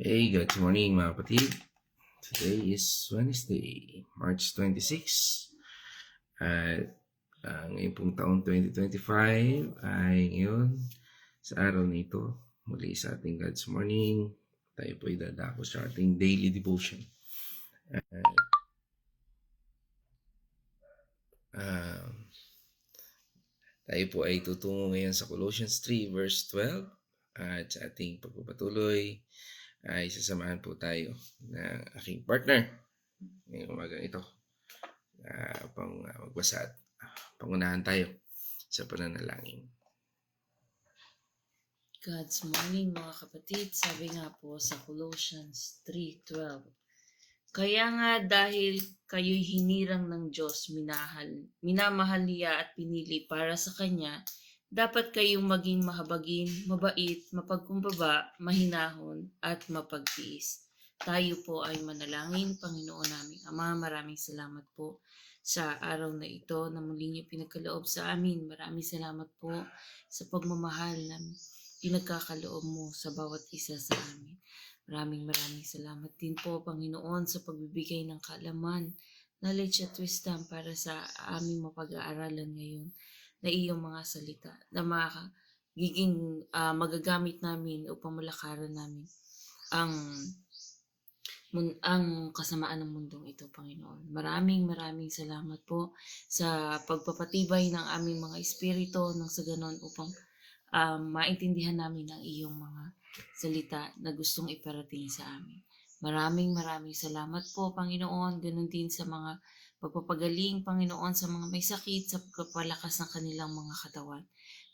Hey, good morning mga kapatid. Today is Wednesday, March 26. At uh, ngayon pong taon 2025 ay ngayon sa araw na ito muli sa ating God's Morning. Tayo po ay dadako sa ating daily devotion. At, uh, tayo po ay tutungo ngayon sa Colossians 3 verse 12 at sa ating pagpapatuloy ay sasamahan po tayo ng aking partner ngayong umaga ito uh, pang uh, magbasa at uh, pangunahan tayo sa pananalangin. God's morning mga kapatid, sabi nga po sa Colossians 3.12 Kaya nga dahil kayo'y hinirang ng Diyos, minahal, minamahal niya at pinili para sa Kanya, dapat kayong maging mahabagin, mabait, mapagkumbaba, mahinahon, at mapagtiis. Tayo po ay manalangin, Panginoon namin. Ama, maraming salamat po sa araw na ito na muli niyo pinagkaloob sa amin. Maraming salamat po sa pagmamahal na pinagkakaloob mo sa bawat isa sa amin. Maraming maraming salamat din po, Panginoon, sa pagbibigay ng kaalaman, knowledge at wisdom para sa aming mapag-aaralan ngayon na iyong mga salita na magiging uh, magagamit namin upang malakaran namin ang mun, ang kasamaan ng mundong ito, Panginoon. Maraming maraming salamat po sa pagpapatibay ng aming mga espiritu nang sa ganon upang um, maintindihan namin ang iyong mga salita na gustong iparating sa amin. Maraming maraming salamat po, Panginoon. Ganon din sa mga pagpapagaling, Panginoon, sa mga may sakit, sa pagpapalakas ng kanilang mga katawan.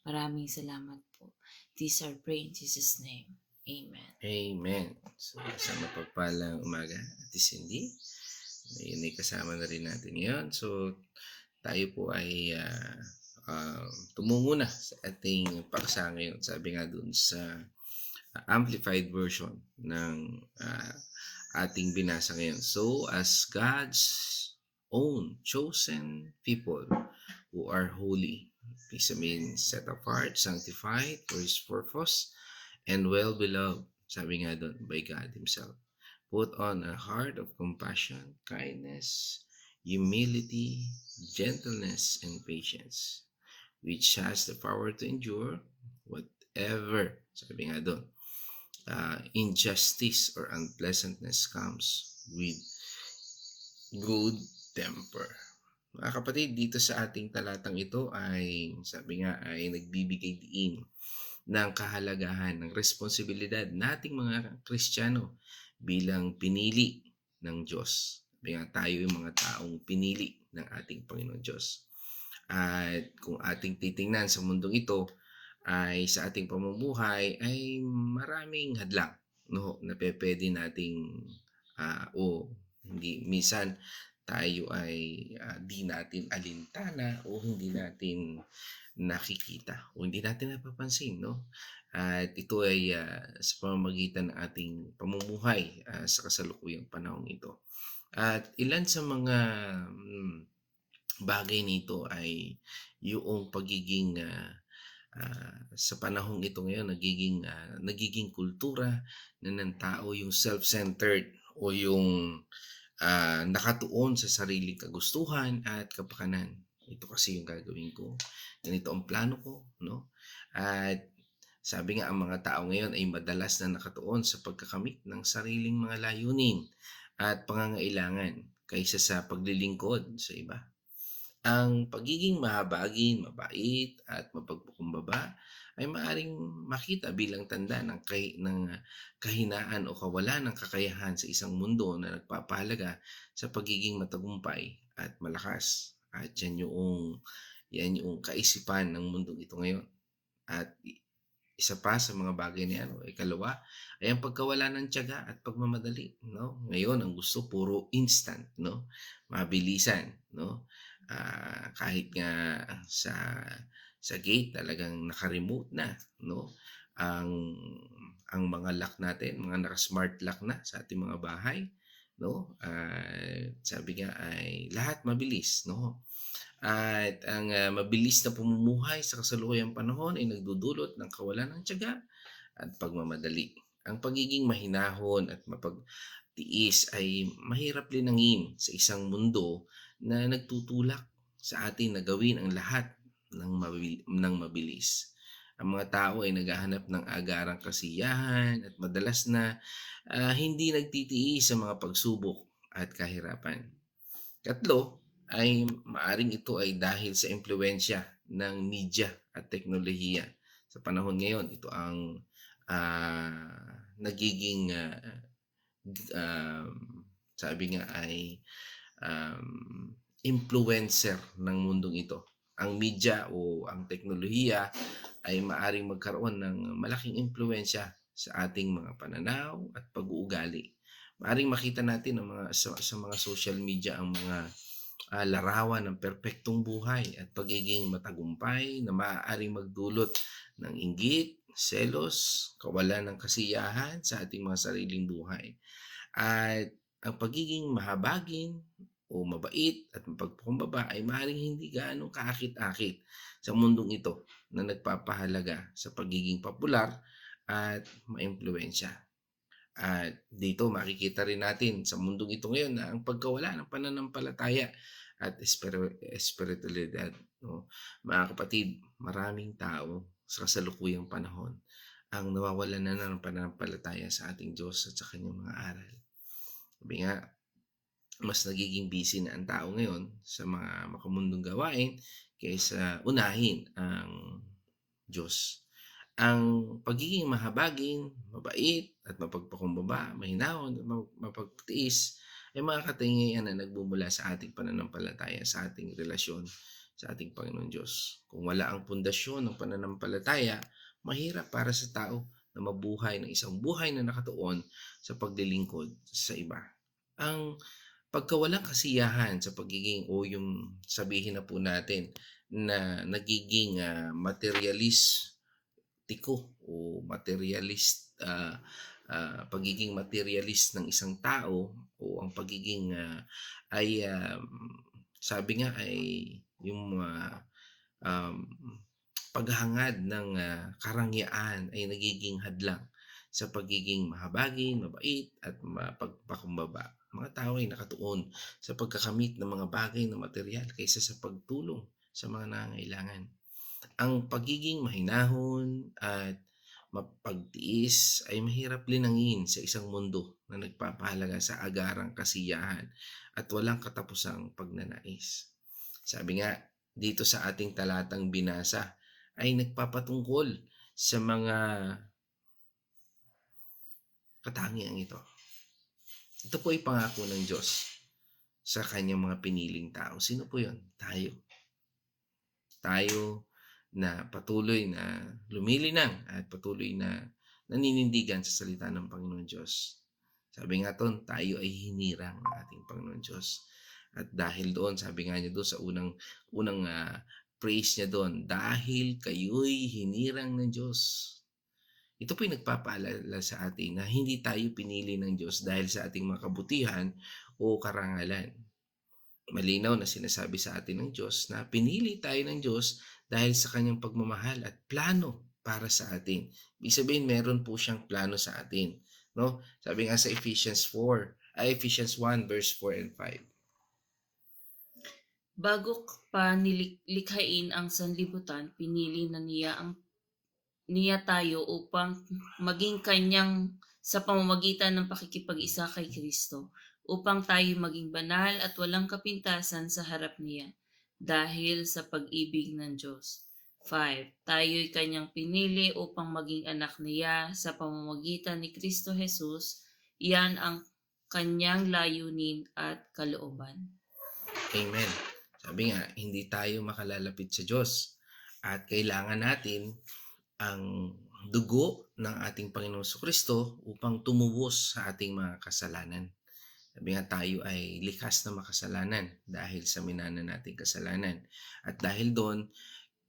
Maraming salamat po. These are pray in Jesus' name. Amen. Amen. So, sa mapagpalang umaga, Ate Cindy. Ngayon ay kasama na rin natin ngayon. So, tayo po ay uh, uh, tumungo na sa ating paksa ngayon. Sabi nga dun sa amplified version ng uh, ating binasa ngayon. So, as God's own chosen people who are holy. Ibig sabihin, set apart, sanctified for His purpose, and well-beloved, sabi nga doon, by God Himself. Put on a heart of compassion, kindness, humility, gentleness, and patience, which has the power to endure whatever, sabi nga doon, uh, injustice or unpleasantness comes with good temper. Mga kapatid, dito sa ating talatang ito ay, sabi nga, ay nagbibigay diin ng kahalagahan ng responsibilidad nating mga Kristiyano bilang pinili ng Diyos. Sabi nga, tayo yung mga taong pinili ng ating Panginoon Diyos. At kung ating titingnan sa mundong ito, ay sa ating pamumuhay ay maraming hadlang no na pwede nating uh, o hindi minsan tayo ay uh, di natin alintana o hindi natin nakikita o hindi natin napapansin no? At ito ay uh, sa pamamagitan ng ating pamumuhay uh, sa kasalukuyang panahon ito. At ilan sa mga um, bagay nito ay yung pagiging uh, uh, sa panahong ito ngayon nagiging uh, nagiging kultura na ng tao yung self-centered o yung uh, nakatuon sa sariling kagustuhan at kapakanan. Ito kasi yung gagawin ko. Ganito ang plano ko, no? At sabi nga ang mga tao ngayon ay madalas na nakatuon sa pagkakamit ng sariling mga layunin at pangangailangan kaysa sa paglilingkod sa iba. Ang pagiging mahabagin, mabait at mapagpukumbaba ay maaring makita bilang tanda ng, kay, ng kahinaan o kawalan ng kakayahan sa isang mundo na nagpapahalaga sa pagiging matagumpay at malakas. At yan yung, yan yung kaisipan ng mundo ito ngayon. At isa pa sa mga bagay na yan, ikalawa, ay ang pagkawala ng tiyaga at pagmamadali. No? Ngayon, ang gusto puro instant, no? mabilisan. No? Uh, kahit nga sa sa gate talagang naka-remote na no? Ang ang mga lock natin mga naka-smart lock na sa ating mga bahay no? Uh, sabi nga ay lahat mabilis no? At ang uh, mabilis na pamumuhay sa kasalukuyang panahon ay nagdudulot ng kawalan ng tiyaga at pagmamadali. Ang pagiging mahinahon at mapagtiis ay mahirap linangin sa isang mundo na nagtutulak sa atin na gawin ang lahat ng, mabil- ng mabilis. Ang mga tao ay naghahanap ng agarang kasiyahan at madalas na ah, hindi nagtitiis sa mga pagsubok at kahirapan. Katlo, ay maaring ito ay dahil sa impluensya ng media at teknolohiya. Sa panahon ngayon, ito ang ah, nagiging g- um, sabi nga ay um, influencer ng mundong ito. Ang media o ang teknolohiya ay maaring magkaroon ng malaking impluensya sa ating mga pananaw at pag-uugali. Maaring makita natin ang mga, sa, sa mga social media ang mga ah, larawan ng perpektong buhay at pagiging matagumpay na maaaring magdulot ng inggit, selos, kawalan ng kasiyahan sa ating mga sariling buhay. At ang pagiging mahabagin o mabait at mapagpakumbaba ay maaaring hindi gaano kaakit-akit sa mundong ito na nagpapahalaga sa pagiging popular at maimpluwensya. At dito makikita rin natin sa mundong ito ngayon na ang pagkawala ng pananampalataya at espir- espiritualidad. No? Mga kapatid, maraming tao sa kasalukuyang panahon ang nawawalan na ng pananampalataya sa ating Diyos at sa kanyang mga aral. Sabi nga, mas nagiging busy na ang tao ngayon sa mga makamundong gawain kaysa unahin ang Diyos. Ang pagiging mahabagin, mabait, at mapagpakumbaba, mahinahon, at ma- mapagtiis ay mga katingian na nagbumula sa ating pananampalataya, sa ating relasyon sa ating Panginoon Diyos. Kung wala ang pundasyon ng pananampalataya, mahirap para sa tao na mabuhay ng isang buhay na nakatuon sa paglilingkod sa iba. Ang pagkawalang kasiyahan sa pagiging o yung sabihin na po natin na nagiging ah, materialistiko o materialist ah, ah, pagiging materialist ng isang tao o ang pagiging ah, ay um, sabi nga ay yung ah, um, paghangad ng ah, karangyaan ay nagiging hadlang sa pagiging mahabagin, mabait at mapagpakumbaba. Mga tao ay nakatuon sa pagkakamit ng mga bagay na material kaysa sa pagtulong sa mga nangangailangan. Ang pagiging mahinahon at mapagtiis ay mahirap linangin sa isang mundo na nagpapahalaga sa agarang kasiyahan at walang katapusang pagnanais. Sabi nga, dito sa ating talatang binasa ay nagpapatungkol sa mga katangiang ito. Ito po ay pangako ng Diyos sa kanyang mga piniling tao. Sino po yon? Tayo. Tayo na patuloy na lumilinang at patuloy na naninindigan sa salita ng Panginoon Diyos. Sabi nga ton, tayo ay hinirang ng ating Panginoon Diyos. At dahil doon, sabi nga niya doon sa unang unang ah, praise niya doon, dahil kayo'y hinirang ng Diyos. Ito po'y nagpapaalala sa atin na hindi tayo pinili ng Diyos dahil sa ating mga kabutihan o karangalan. Malinaw na sinasabi sa atin ng Diyos na pinili tayo ng Diyos dahil sa kanyang pagmamahal at plano para sa atin. Ibig sabihin, meron po siyang plano sa atin. No? Sabi nga sa Ephesians 4, ay Ephesians 1 verse 4 and 5. Bago pa nilikhain ang sanlibutan, pinili na niya ang niya tayo upang maging kanyang sa pamamagitan ng pakikipag-isa kay Kristo, upang tayo maging banal at walang kapintasan sa harap niya dahil sa pag-ibig ng Diyos. 5. Tayo'y kanyang pinili upang maging anak niya sa pamamagitan ni Kristo Jesus. Yan ang kanyang layunin at kalooban. Amen. Sabi nga, hindi tayo makalalapit sa Diyos. At kailangan natin ang dugo ng ating Panginoon sa Kristo upang tumubos sa ating mga kasalanan. Sabi nga tayo ay likas na makasalanan dahil sa minana nating kasalanan. At dahil doon,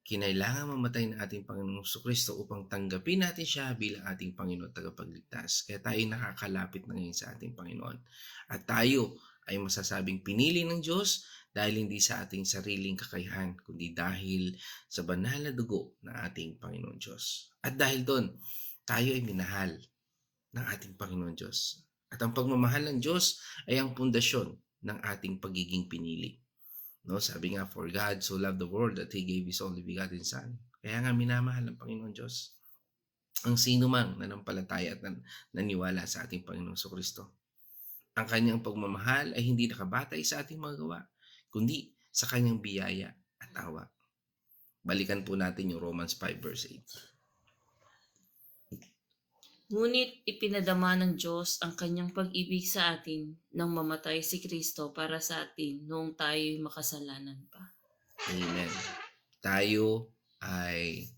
kinailangan mamatay ng ating Panginoong Kristo upang tanggapin natin siya bilang ating Panginoon at tagapagligtas. Kaya tayo nakakalapit na ngayon sa ating Panginoon. At tayo ay masasabing pinili ng Diyos dahil hindi sa ating sariling kakayahan, kundi dahil sa banal na dugo ng ating Panginoon Diyos. At dahil doon, tayo ay minahal ng ating Panginoon Diyos. At ang pagmamahal ng Diyos ay ang pundasyon ng ating pagiging pinili. No, sabi nga, for God so loved the world that He gave His only begotten Son. Kaya nga minamahal ng Panginoon Diyos ang sino mang nanampalataya at nan- naniwala sa ating Panginoong Kristo. Ang kanyang pagmamahal ay hindi nakabatay sa ating mga gawa, kundi sa kanyang biyaya at awa. Balikan po natin yung Romans 5 verse 8. Ngunit ipinadama ng Diyos ang kanyang pag-ibig sa atin nang mamatay si Kristo para sa atin noong tayo'y makasalanan pa. Amen. Tayo ay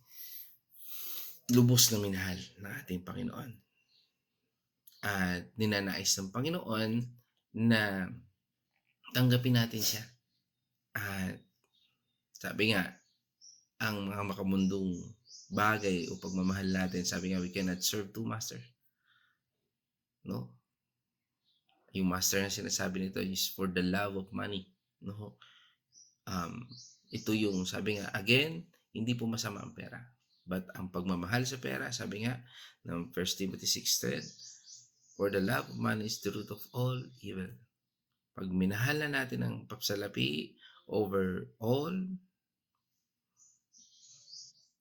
lubos na minahal ng ating Panginoon. At ninanais ng Panginoon na tanggapin natin siya. At sabi nga, ang mga makamundong bagay o pagmamahal natin, sabi nga, we cannot serve two masters. No? Yung master na sinasabi nito is for the love of money. No? Um, ito yung, sabi nga, again, hindi po masama ang pera. But ang pagmamahal sa pera, sabi nga, ng 1 Timothy 6.10, For the love of money is the root of all evil. Pag minahal na natin ang papsalapi over all,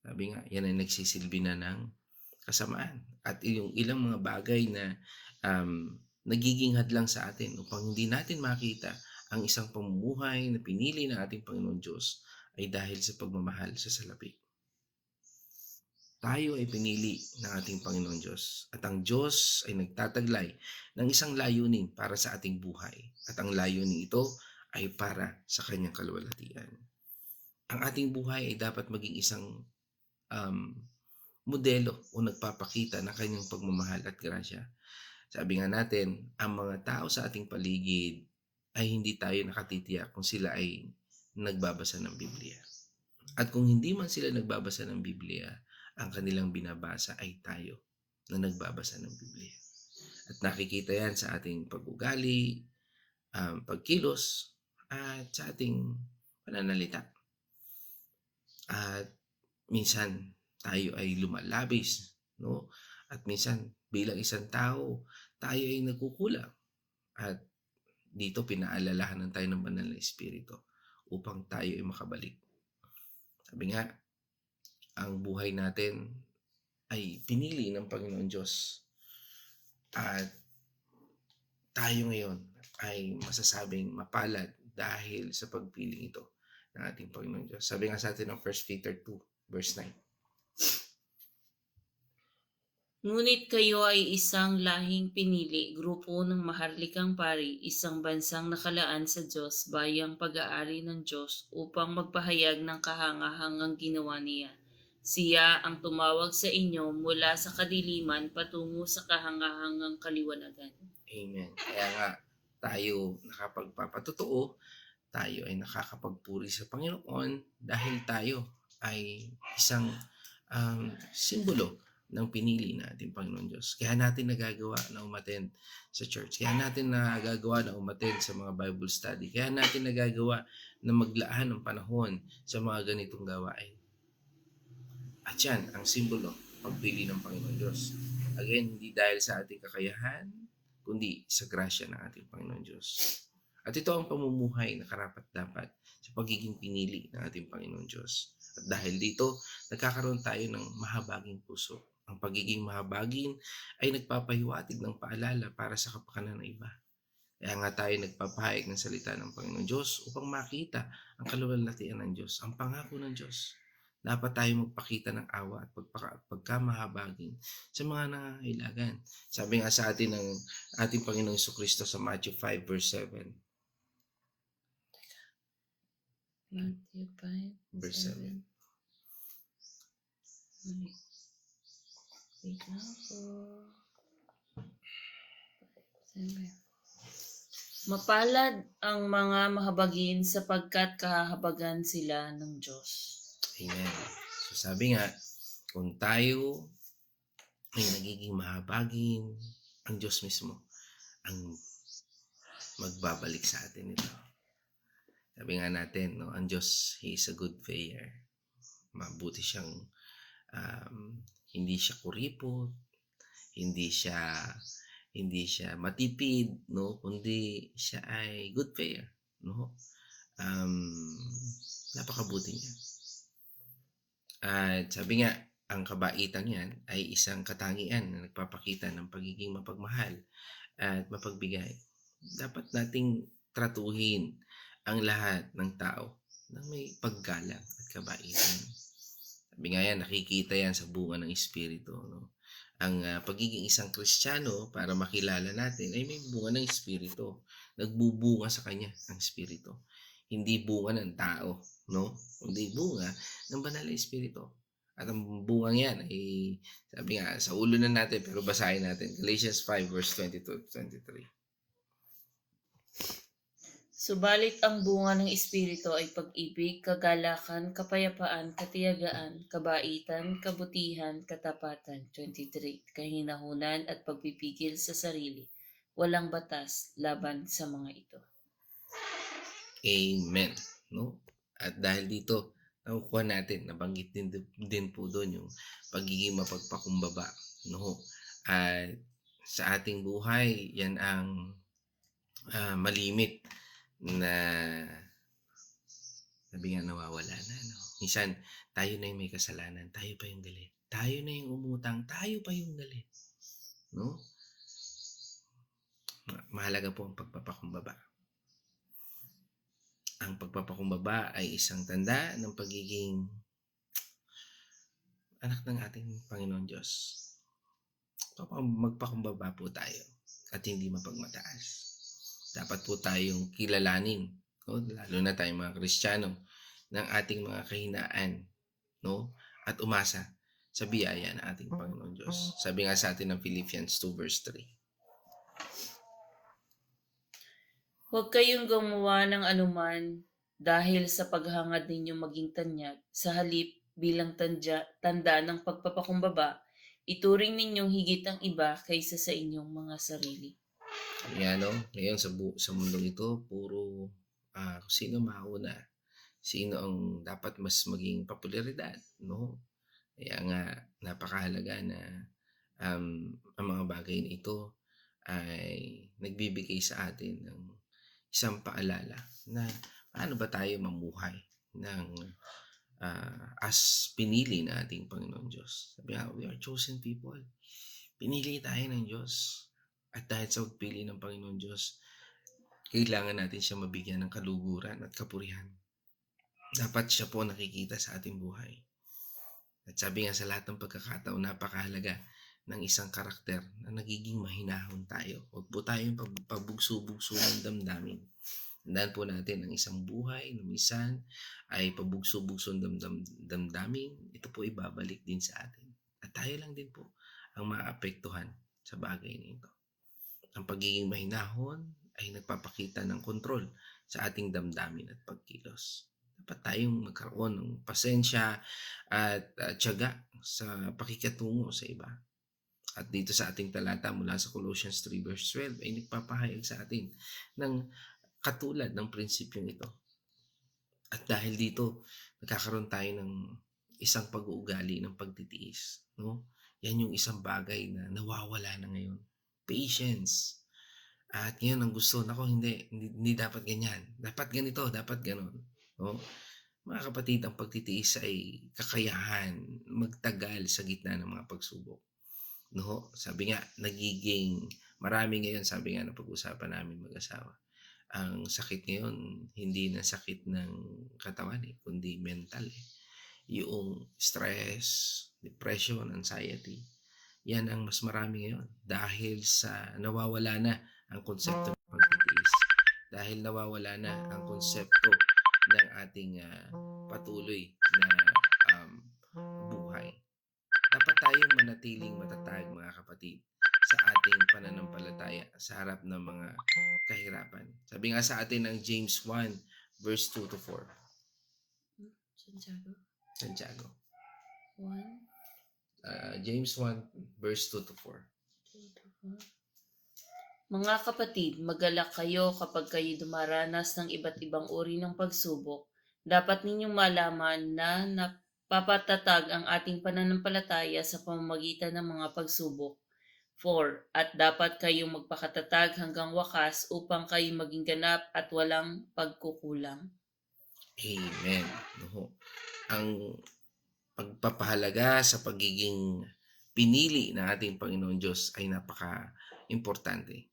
sabi nga, yan ay nagsisilbi na ng kasamaan. At yung ilang mga bagay na um, nagiging hadlang sa atin upang hindi natin makita ang isang pamumuhay na pinili ng ating Panginoon Diyos ay dahil sa pagmamahal sa salapi. Tayo ay pinili ng ating Panginoon Diyos at ang Diyos ay nagtataglay ng isang layunin para sa ating buhay at ang layunin ito ay para sa kanyang kaluwalhatian. Ang ating buhay ay dapat maging isang um, modelo o nagpapakita ng kanyang pagmamahal at grasya. Sabi nga natin, ang mga tao sa ating paligid ay hindi tayo nakatitiyak kung sila ay nagbabasa ng Biblia. At kung hindi man sila nagbabasa ng Biblia, ang kanilang binabasa ay tayo na nagbabasa ng Biblia. At nakikita yan sa ating pag-ugali, um, pagkilos, at sa ating pananalita. At minsan tayo ay lumalabis, no? At minsan bilang isang tao, tayo ay nagkukulang. At dito pinaalalahanan tayo ng banal na espiritu upang tayo ay makabalik. Sabi nga, ang buhay natin ay pinili ng Panginoon Diyos. At tayo ngayon ay masasabing mapalad dahil sa pagpiling ito ng ating Panginoon Diyos. Sabi nga sa atin ng 1 Peter 2, verse 9. Ngunit kayo ay isang lahing pinili, grupo ng maharlikang pari, isang bansang nakalaan sa Diyos, bayang pag-aari ng Diyos upang magpahayag ng kahangahangang ginawa niya. Siya ang tumawag sa inyo mula sa kadiliman patungo sa kahangahangang kaliwanagan. Amen. Kaya nga, tayo nakapagpapatotoo, tayo ay nakakapagpuri sa Panginoon dahil tayo ay isang um, simbolo ng pinili na ating Panginoon Diyos. Kaya natin nagagawa na umattend sa church. Kaya natin nagagawa na umattend sa mga Bible study. Kaya natin nagagawa na maglaan ng panahon sa mga ganitong gawain. At yan, ang simbolo, pagpili ng Panginoon Diyos. Again, hindi dahil sa ating kakayahan, kundi sa grasya ng ating Panginoon Diyos. At ito ang pamumuhay na karapat-dapat sa pagiging pinili ng ating Panginoon Diyos. At dahil dito, nagkakaroon tayo ng mahabaging puso. Ang pagiging mahabagin ay nagpapahiwatig ng paalala para sa kapakanan ng iba. Kaya nga tayo nagpapahayag ng salita ng Panginoon Diyos upang makita ang kaluwalhatian ng Diyos, ang pangako ng Diyos. Dapat tayo magpakita ng awa at pagpaka, pagkamahabagin sa mga nangangailangan. Sabi nga sa atin ng ating Panginoong Kristo sa Matthew 5 verse 7. Matthew 5, Verse 7. Wait. Wait lang po. Seven. Mapalad ang mga mahabagin sapagkat kahabagan sila ng Diyos. Amen. So sabi nga, kung tayo ay nagiging mahabagin, ang Diyos mismo ang magbabalik sa atin ito. Sabi nga natin, no, ang Diyos, He is a good payer. Mabuti siyang, um, hindi siya kuripot, hindi siya hindi siya matipid, no? Kundi siya ay good payer, no? Um, napakabuti niya. At sabi nga, ang kabaitan yan ay isang katangian na nagpapakita ng pagiging mapagmahal at mapagbigay. Dapat nating tratuhin ang lahat ng tao na may paggalang at kabaitan. Sabi nga yan, nakikita yan sa bunga ng Espiritu. No? Ang ah, pagiging isang Kristiyano, para makilala natin, ay may bunga ng Espiritu. Nagbubunga sa kanya ang Espiritu. Hindi bunga ng tao, no? Hindi bunga ng banal na Espiritu. At ang bunga yan ay, sabi nga, sa ulo na natin, pero basahin natin. Galatians 5 verse 22 23. Subalit ang bunga ng Espiritu ay pag-ibig, kagalakan, kapayapaan, katiyagaan, kabaitan, kabutihan, katapatan. 23. Kahinahunan at pagpipigil sa sarili. Walang batas laban sa mga ito. Amen. No? At dahil dito, nakukuha natin, nabanggit din, din po doon yung pagiging mapagpakumbaba. No? At sa ating buhay, yan ang ah, malimit na sabi nga nawawala na. No? Minsan, tayo na yung may kasalanan, tayo pa yung galit. Tayo na yung umutang, tayo pa yung galit. No? Ma- Mahalaga po ang pagpapakumbaba ang pagpapakumbaba ay isang tanda ng pagiging anak ng ating Panginoon Diyos. Papa- Magpakumbaba po tayo at hindi mapagmataas. Dapat po tayong kilalanin, no? lalo na tayong mga Kristiyano, ng ating mga kahinaan no? at umasa sa biyaya ng ating Panginoon Diyos. Sabi nga sa atin ng Philippians 2 verse 3. Huwag kayong gumawa ng anuman dahil sa paghangad ninyo maging tanyag. Sa halip, bilang tandya, tanda ng pagpapakumbaba, ituring ninyong higit ang iba kaysa sa inyong mga sarili. Yan, no? Ngayon sa, bu- sa mundong ito, puro kung sino mauna. Sino ang dapat mas maging popularidad, no? Kaya nga, napakahalaga na um, ang mga bagay na ito ay nagbibigay sa atin ng isang paalala na paano ba tayo mamuhay ng ah, as pinili na ating Panginoon Diyos. Sabi nga, we are chosen people. Pinili tayo ng Diyos. At dahil sa pagpili ng Panginoon Diyos, kailangan natin siya mabigyan ng kaluguran at kapurihan. Dapat siya po nakikita sa ating buhay. At sabi nga sa lahat ng pagkakataon, napakahalaga ng isang karakter na nagiging mahinahon tayo. Huwag po tayong pab- pabugso-bugso ng damdamin. Tandaan po natin ang isang buhay na minsan ay pabugso-bugso ng damdam, damdamin. Ito po ibabalik din sa atin. At tayo lang din po ang maapektuhan sa bagay na ito. Ang pagiging mahinahon ay nagpapakita ng kontrol sa ating damdamin at pagkilos. Dapat tayong magkaroon ng pasensya at uh, tiyaga sa pakikatungo sa iba. At dito sa ating talata mula sa Colossians 3 verse 12 ay nagpapahayag sa atin ng katulad ng prinsipyong ito. At dahil dito, nagkakaroon tayo ng isang pag-uugali ng pagtitiis. No? Yan yung isang bagay na nawawala na ngayon. Patience. At ngayon ang gusto, nako hindi, hindi, hindi dapat ganyan. Dapat ganito, dapat ganon. No? Mga kapatid, ang pagtitiis ay kakayahan magtagal sa gitna ng mga pagsubok. No? Sabi nga, nagiging, marami ngayon, sabi nga na pag-usapan namin mag-asawa, ang sakit ngayon, hindi na sakit ng katawan eh, kundi mental eh. Yung stress, depression, anxiety, yan ang mas marami ngayon dahil sa nawawala na ang konsepto ng pagtitiis. Dahil nawawala na ang konsepto ng ating ah, patuloy na tayong manatiling matatag mga kapatid sa ating pananampalataya sa harap ng mga kahirapan. Sabi nga sa atin ng James 1 verse 2 to 4. Santiago? Santiago. 1, Uh, James 1 verse 2 to 4. Mga kapatid, magalak kayo kapag kayo dumaranas ng iba't ibang uri ng pagsubok. Dapat ninyong malaman na napapatatag ang ating pananampalataya sa pamamagitan ng mga pagsubok. 4. At dapat kayong magpakatatag hanggang wakas upang kayo maging ganap at walang pagkukulang. Amen. No. Ang pagpapahalaga sa pagiging pinili ng ating Panginoon Diyos ay napaka-importante.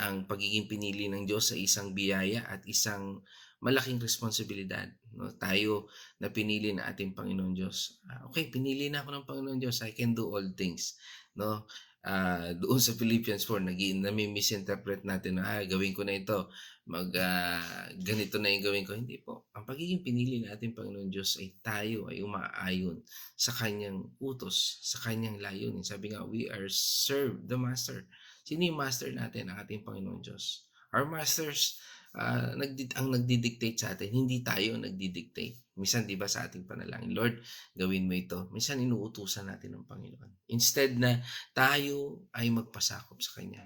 Ang pagiging pinili ng Diyos ay isang biyaya at isang malaking responsibilidad. No? Tayo na pinili ng ating Panginoon Diyos. Ah, okay, pinili na ako ng Panginoon Diyos. I can do all things. No? Ah, doon sa Philippians 4, nag nami-misinterpret natin na ah, gawin ko na ito. Mag, ah, ganito na yung gawin ko. Hindi po. Ang pagiging pinili ng ating Panginoon Diyos ay tayo ay umaayon sa kanyang utos, sa kanyang layunin. Sabi nga, we are served the Master. Sino yung Master natin? Ang ating Panginoon Diyos. Our Masters, ah, nagdi- ang nagdidictate sa atin, hindi tayo nagdidictate. Minsan, di ba sa ating panalangin, Lord, gawin mo ito. Minsan, inuutusan natin ng Panginoon. Instead na tayo ay magpasakop sa Kanya.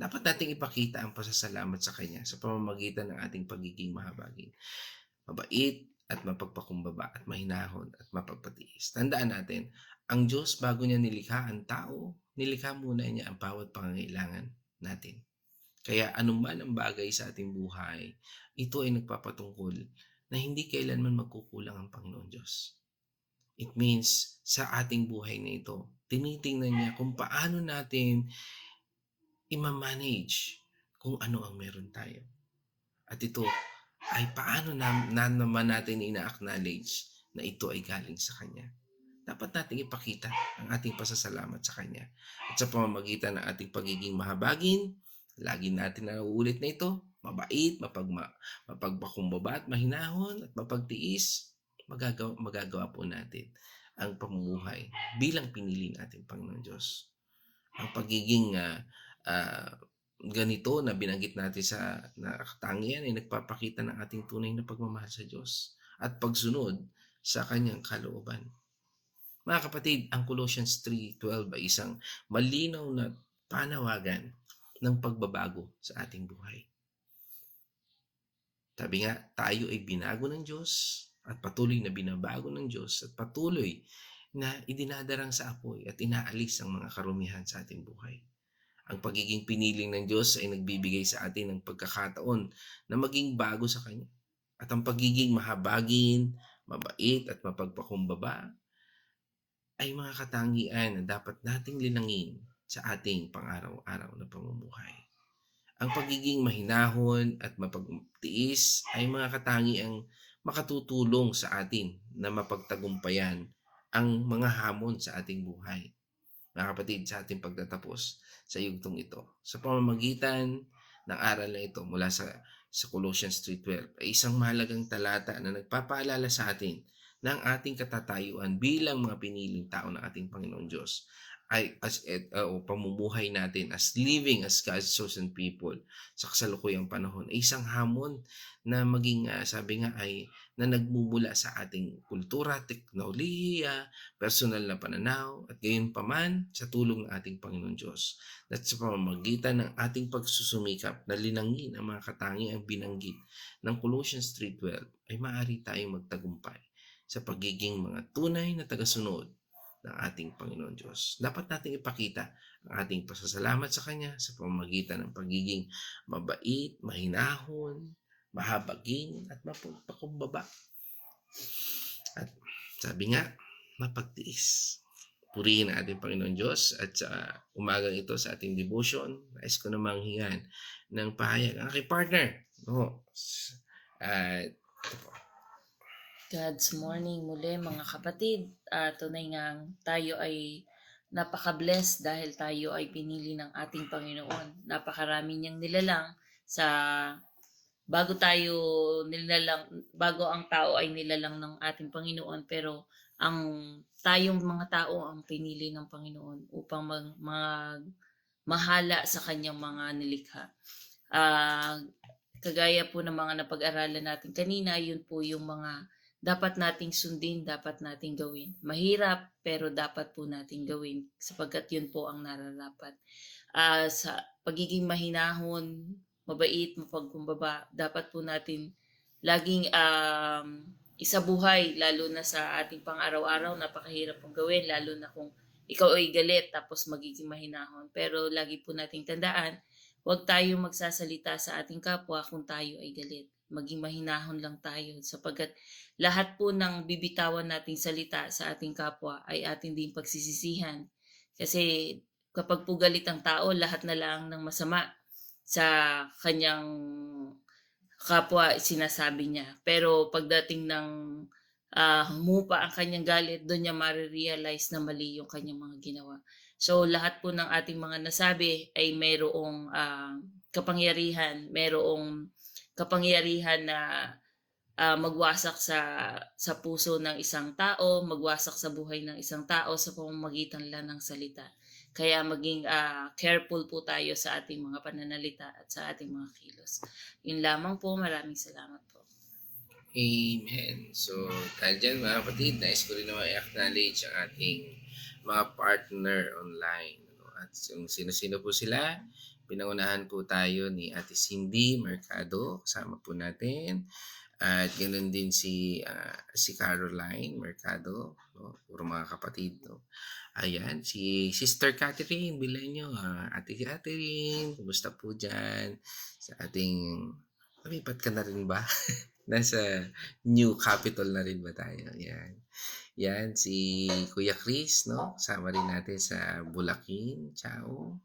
Dapat nating ipakita ang pasasalamat sa Kanya sa pamamagitan ng ating pagiging mahabagin. Mabait at mapagpakumbaba at mahinahon at mapagpatiis. Tandaan natin, ang Diyos bago niya nilikha ang tao, nilikha muna niya ang bawat pangangailangan natin. Kaya anuman ang bagay sa ating buhay, ito ay nagpapatungkol na hindi kailanman magkukulang ang Panginoon Diyos. It means sa ating buhay na ito, tinitingnan niya kung paano natin ima-manage kung ano ang meron tayo. At ito ay paano na, na naman natin ina-acknowledge na ito ay galing sa Kanya. Dapat nating ipakita ang ating pasasalamat sa Kanya. At sa pamamagitan ng ating pagiging mahabagin, lagi natin na uulit na ito, mabait, mapagma, mapagpakumbaba at mahinahon at mapagtiis, magagawa, magagawa po natin ang pamumuhay bilang pinili natin Panginoon Diyos. Ang pagiging ah, ah, ganito na binanggit natin sa na katangian ay nagpapakita ng ating tunay na pagmamahal sa Diyos at pagsunod sa kanyang kalooban. Mga kapatid, ang Colossians 3.12 ay isang malinaw na panawagan ng pagbabago sa ating buhay. Sabi nga, tayo ay binago ng Diyos at patuloy na binabago ng Diyos at patuloy na idinadarang sa apoy at inaalis ang mga karumihan sa ating buhay. Ang pagiging piniling ng Diyos ay nagbibigay sa atin ng pagkakataon na maging bago sa Kanya. At ang pagiging mahabagin, mabait at mapagpakumbaba ay mga katangian na dapat nating linangin sa ating pang-araw-araw na pamumuhay. Ang pagiging mahinahon at mapagtiis ay mga katangiang makatutulong sa atin na mapagtagumpayan ang mga hamon sa ating buhay. Mga kapatid, sa ating pagtatapos sa yugtong ito. Sa pamamagitan ng aral na ito mula sa, sa Colossians 3.12 ay isang mahalagang talata na nagpapaalala sa atin ng ating katatayuan bilang mga piniling tao ng ating Panginoon Diyos ay as et, uh, o pamumuhay natin as living as God's chosen people sa kasalukuyang panahon ay isang hamon na maging uh, sabi nga ay na nagmumula sa ating kultura, teknolohiya, personal na pananaw at gayon paman sa tulong ng ating Panginoon Diyos. At sa pamamagitan ng ating pagsusumikap na linangin ang mga katangiang binanggit ng Colossians 3.12 ay maaari tayong magtagumpay sa pagiging mga tunay na tagasunod ng ating Panginoon Diyos. Dapat nating ipakita ang ating pasasalamat sa Kanya sa pamamagitan ng pagiging mabait, mahinahon, mahabagin, at mapagpakumbaba. At sabi nga, mapagtiis. Purihin ang ating Panginoon Diyos at sa umagang ito sa ating devotion, nais ko namang hingan ng pahayag ang aking partner. No? At God's morning muli mga kapatid. Ah, tunay nga tayo ay napaka-blessed dahil tayo ay pinili ng ating Panginoon. Napakarami niyang nilalang sa bago tayo nilalang bago ang tao ay nilalang ng ating Panginoon pero ang tayong mga tao ang pinili ng Panginoon upang mag, mag mahala sa kanyang mga nilikha. Ah, kagaya po ng mga napag-aralan natin kanina, yun po yung mga dapat nating sundin, dapat nating gawin. Mahirap, pero dapat po nating gawin sapagkat yun po ang nararapat. Ah, sa pagiging mahinahon, mabait, mapagkumbaba, dapat po natin laging um, isabuhay, lalo na sa ating pang-araw-araw, napakahirap pong gawin, lalo na kung ikaw ay galit tapos magiging mahinahon. Pero lagi po nating tandaan, huwag tayo magsasalita sa ating kapwa kung tayo ay galit. Maging mahinahon lang tayo sapagkat lahat po ng bibitawan nating salita sa ating kapwa ay ating din pagsisisihan. Kasi kapag po galit ang tao, lahat na lang ng masama sa kanyang kapwa sinasabi niya. Pero pagdating ng ah, humupa ang kanyang galit, doon niya marirealize na mali yung kanyang mga ginawa. So lahat po ng ating mga nasabi ay mayroong ah, kapangyarihan, mayroong kapangyarihan na ah, magwasak sa sa puso ng isang tao, magwasak sa buhay ng isang tao sa pamamagitan lang ng salita. Kaya maging ah, careful po tayo sa ating mga pananalita at sa ating mga kilos. Yun lamang po. Maraming salamat po. Amen. So, dahil dyan mga kapatid, nais ko rin naman i-acknowledge ang ating mga partner online. ano. At yung sino-sino po sila, pinangunahan po tayo ni Ate Cindy Mercado, kasama po natin. At ganoon din si ah, si Caroline Mercado, no? puro mga kapatid. No? Ayan, si Sister Catherine Bilenyo, ah, Ate Catherine, kumusta po dyan? Sa ating, lumipat ka na rin ba? Nasa new capital na rin ba tayo? Yan. Yan, si Kuya Chris, no? Kasama rin natin sa Bulakin, Ciao.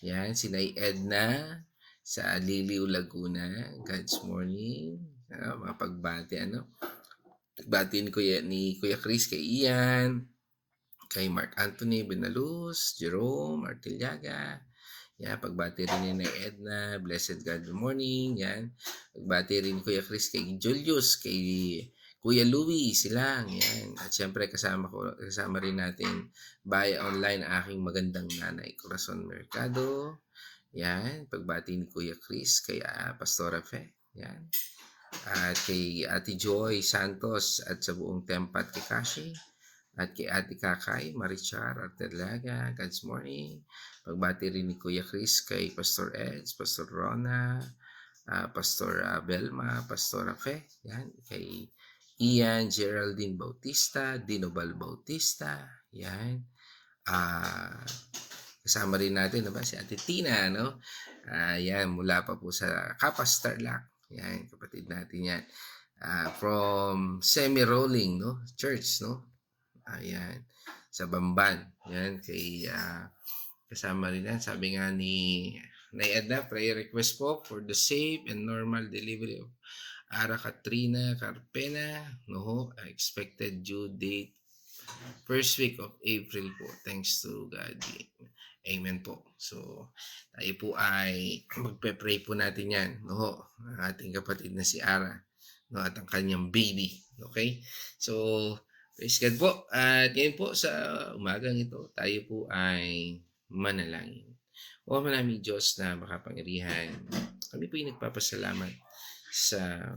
Yan, si Nay Edna sa Liliw, Laguna. God's morning. Ah, mapagbati, ano? Bati ni Kuya, ni Kuya Chris kay Ian, kay Mark Anthony Benaluz, Jerome Artillaga, yan, pagbati rin ni Nay Edna, Blessed God good morning, yan. Pagbati rin Kuya Chris kay Julius, kay Kuya Louie, silang, yan. At syempre kasama ko kasama rin natin by online aking magandang nanay, Corazon Mercado. Yan, pagbati ni Kuya Chris kay ah, Pastora Fe. Yan. At kay Ate Joy Santos at sa buong Tempat Kikashi. At kay Ate Kakay, Marichar Artelaga, God's morning. Pagbati rin ni Kuya Chris kay Pastor Eds, Pastor Rona, ah, Pastor ah, Belma, Pastor Fe, yan, kay Ian Geraldine Bautista, Dinobal Bautista, yan. Ah, kasama rin natin, diba, si Ate Tina, no? Ah, yan, mula pa po sa Kapas Tarlac. Yan, kapatid natin yan. Ah, from Semi-Rolling, no? Church, no? Ayan, sa Bamban. Yan, kay ah, kasama rin yan. Sabi nga ni Nay Edna, prayer request po for the safe and normal delivery of Ara Katrina Carpena. No, expected due date first week of April po. Thanks to God. Amen po. So, tayo po ay magpe-pray po natin yan. No, ang ating kapatid na si Ara. No, at ang kanyang baby. Okay? So, praise God po. At ngayon po sa umagang ito, tayo po ay manalangin. O manaming Diyos na makapangyarihan, kami po ay nagpapasalamat sa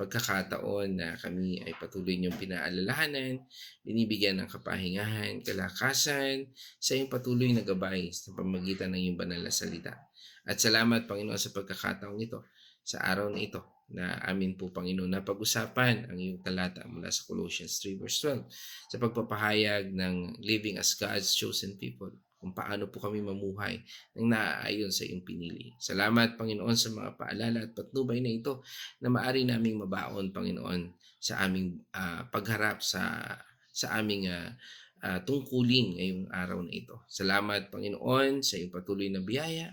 pagkakataon na kami ay patuloy niyong pinaalalahanan, binibigyan ng kapahingahan, kalakasan, sa iyong patuloy na gabay sa pamagitan ng iyong banal na salita. At salamat, Panginoon, sa pagkakataong ito, sa araw na ito, na amin po, Panginoon, na pag-usapan ang iyong talata mula sa Colossians 3 verse 12 sa pagpapahayag ng living as God's chosen people kung paano po kami mamuhay ng naaayon sa iyong pinili. Salamat, Panginoon, sa mga paalala at patnubay na ito na maari naming mabaon, Panginoon, sa aming ah, pagharap sa sa aming ah, ah, tungkulin ngayong araw na ito. Salamat, Panginoon, sa iyong patuloy na biyaya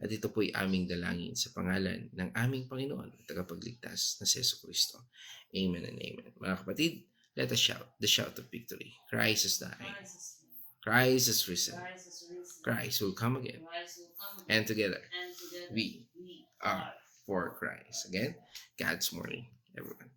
at ito po'y aming dalangin sa pangalan ng aming Panginoon at tagapagligtas na si Yesu Kristo. Amen and amen. Mga kapatid, let us shout the shout of victory. Christ is died. Christ is risen. Christ will come again. And together, we are for Christ. Again, God's morning, everyone.